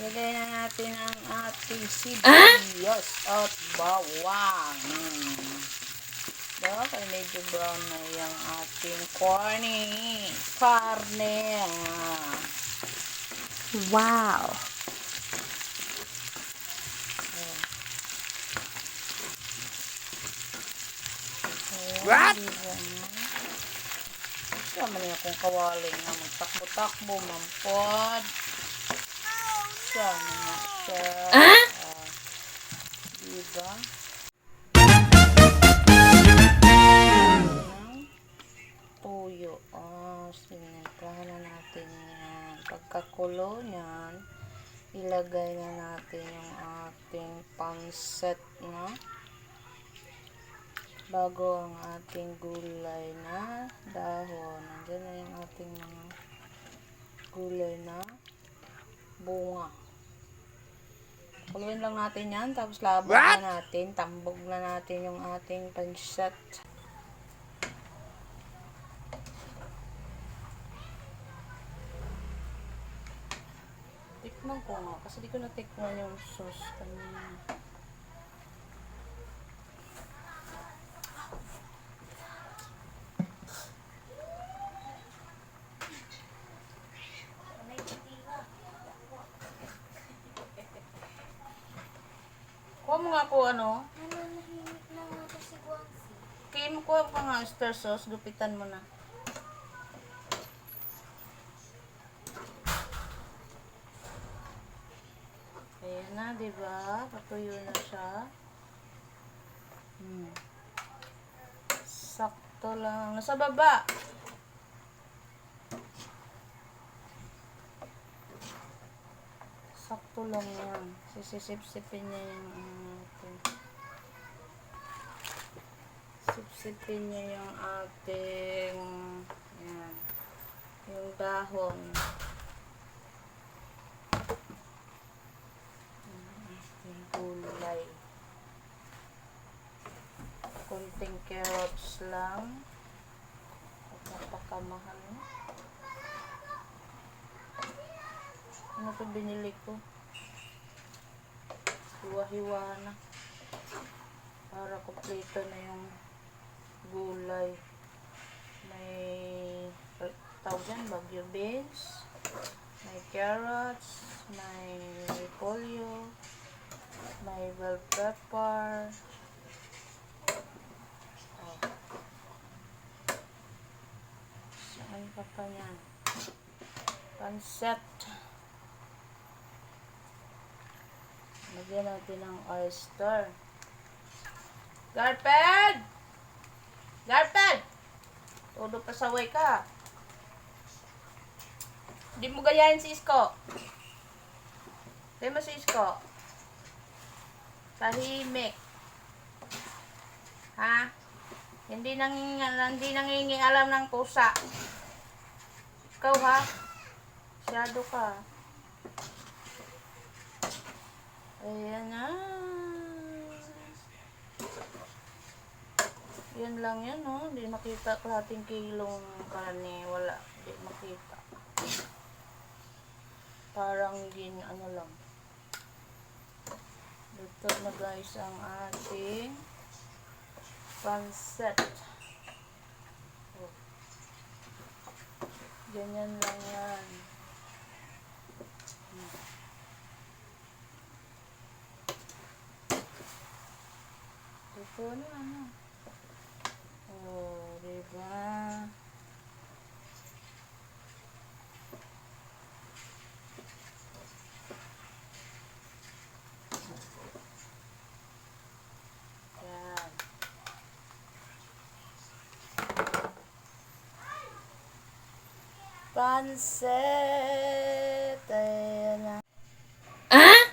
Ilagay na natin ang ating sibuyas at bawang. Hmm. Kaya medyo brown na yung ating corny. Karne. Ah. Wow. What? Sama niya kung kawaling na magtakbo-takbo, mampod. Sana nga siya. Ah? Ah, diba? Ng Tuyo. Ah, sinimplahan na natin yan. Pagkakulo niyan, ilagay na natin yung ating panset na bago ang ating gulay na dahon. Nandiyan na yung ating mga gulay na bunga. Kuluin lang natin yan, tapos labog na natin, tambog na natin yung ating pansat. Tikman ko nga, kasi di ko natikman yung sauce kanina. Kuha mo nga po ano, Nananahimik na nga si Guangxi. kaya mo kuha ka nga oyster sauce, gupitan mo na. Ayan na, di ba? Patuyo na siya. Hmm. Sakto lang. Nasa baba. Lang yan. Sisisip-sipin niya yung ano natin. Sipsipin niya yung ating yan, yung dahon. Yung gulay. Kunting carrots lang. Napakamahal na. Ano to binili ko? Hiwa-hiwa na. Para kompleto na yung gulay. May tawag yan, bagyo beans. May carrots. May repolyo. May bell pepper. Oh. Saan pa pa yan? Pancet. Lagyan natin ng oyster. Garped! Garped! Todo pa sa way ka. Hindi mo gayahin si Isko. Hindi mo si Isko. Tahimik. Ha? Hindi nang hindi nangingi alam ng pusa. Ikaw ha? Masyado ka. Ayan na. Yan lang yan, no? Hindi makita kalating kilong karne. Wala. Hindi makita. Parang gin, ano lang. Dito na guys ang ating pancet. Oh. Ganyan lang yan. Ito na, ano. Oh, diba? Yan. Panset. Ayan na. Ah?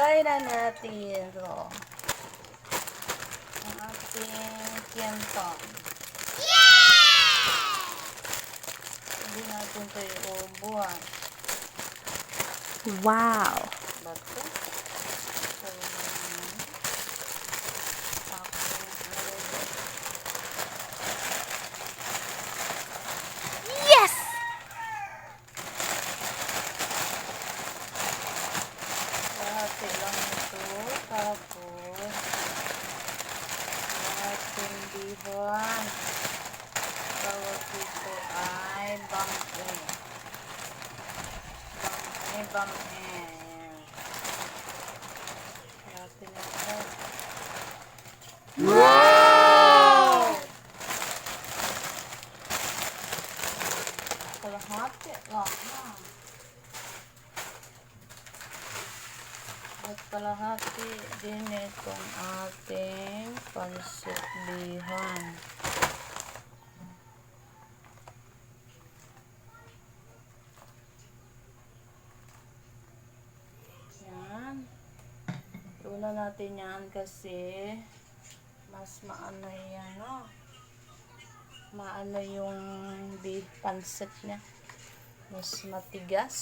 Na natin ito. Ang ating kentong. Hindi natin ito iubuhan. Wow. Ay bangke. Bangke, bangke. Ayan. Natin ako. Wow! Kalahati lang. At kalahati din itong ating pansit natin yan kasi mas maano yan, no? Maano yung beef pansit niya. Mas matigas.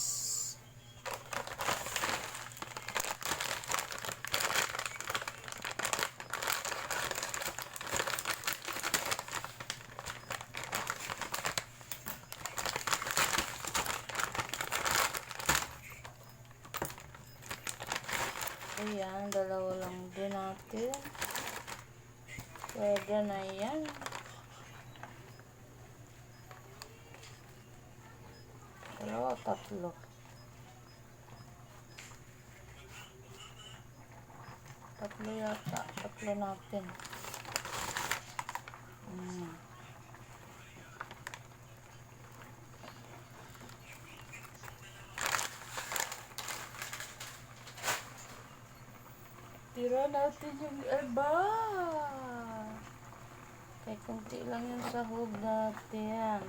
Ayan, dalawa lang din natin. Pwede na yan. Dalawa, tatlo. Yata. Tatlo natin. Mm. Tira natin yung iba. Kaya kunti lang yung sahog natin.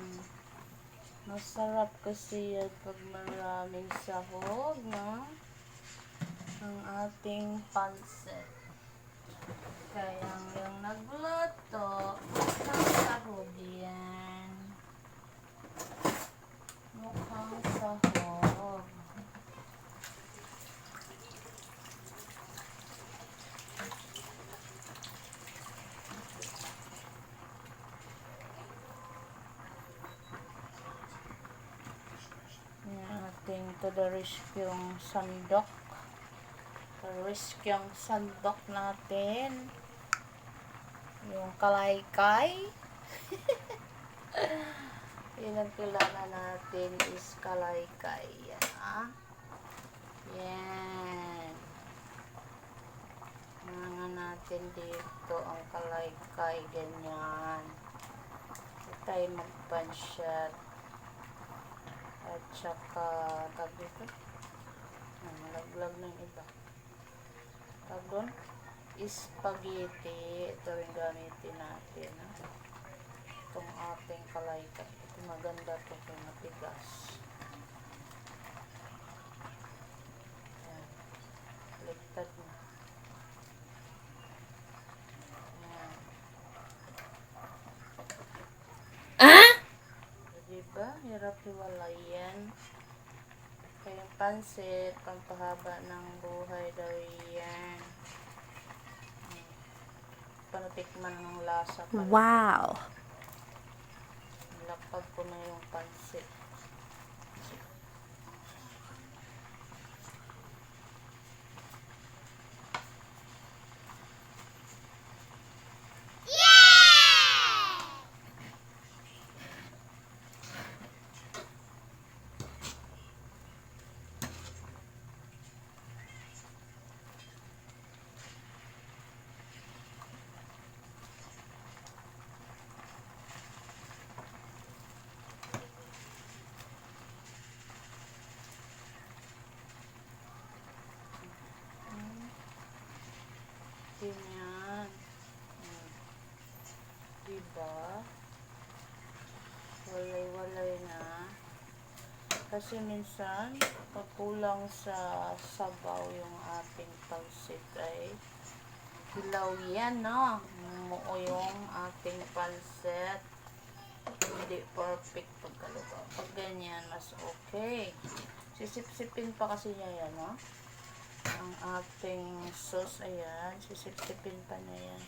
Masarap kasi yan pag maraming sahog, no? Ang ating pansit. Kaya yung nagluto, mukhang sahog yan. Mukhang sahog. Ating to the rescue sandok. The rescue sandok natin. Yung kalaykay. Yun ang natin is kalaykay. Yan ah. Yan. Mga natin dito ang kalaykay. Ganyan. Ito tayo magpansyat. At saka, tag dito. Ah, Malaglag ng iba. Tag doon. Spaghetti. Ito yung gamitin natin. Ha? Itong ating kalayka. Ito maganda to kung matigas. Ayan. Ligtad na. Ayan. Diba? Hirap hiwalayan. Pansit, pampahaba ng buhay daw yan. Panatikman ng lasa pa. Wow. Lapag ko na yung pansit. Ganyan. Hmm. Diba? Walay-walay na. Kasi minsan, pag kulang sa sabaw yung ating pansit ay hilaw yan, no? Muo yung ating pansit. Hindi perfect pagkaluto. Pag ganyan, mas okay. Sisip-sipin pa kasi niya yan, no? ang ating sauce, ayan, sisipsipin pa niya yan.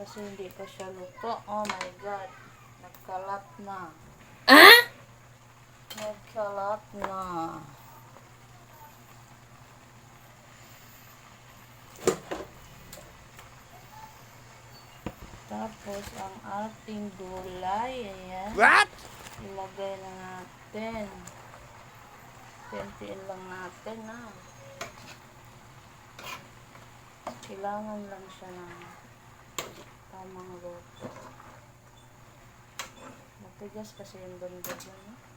Kasi hindi pa siya luto. Oh my God. Nagkalat na. Ah? Nagkalat na. Ta Tapos, ang ating gulay, ayan. What? Ilagay na natin. Tentiin lang natin, ha. Kailangan lang siya ng tamang luto. Matigas kasi yung bandod mo.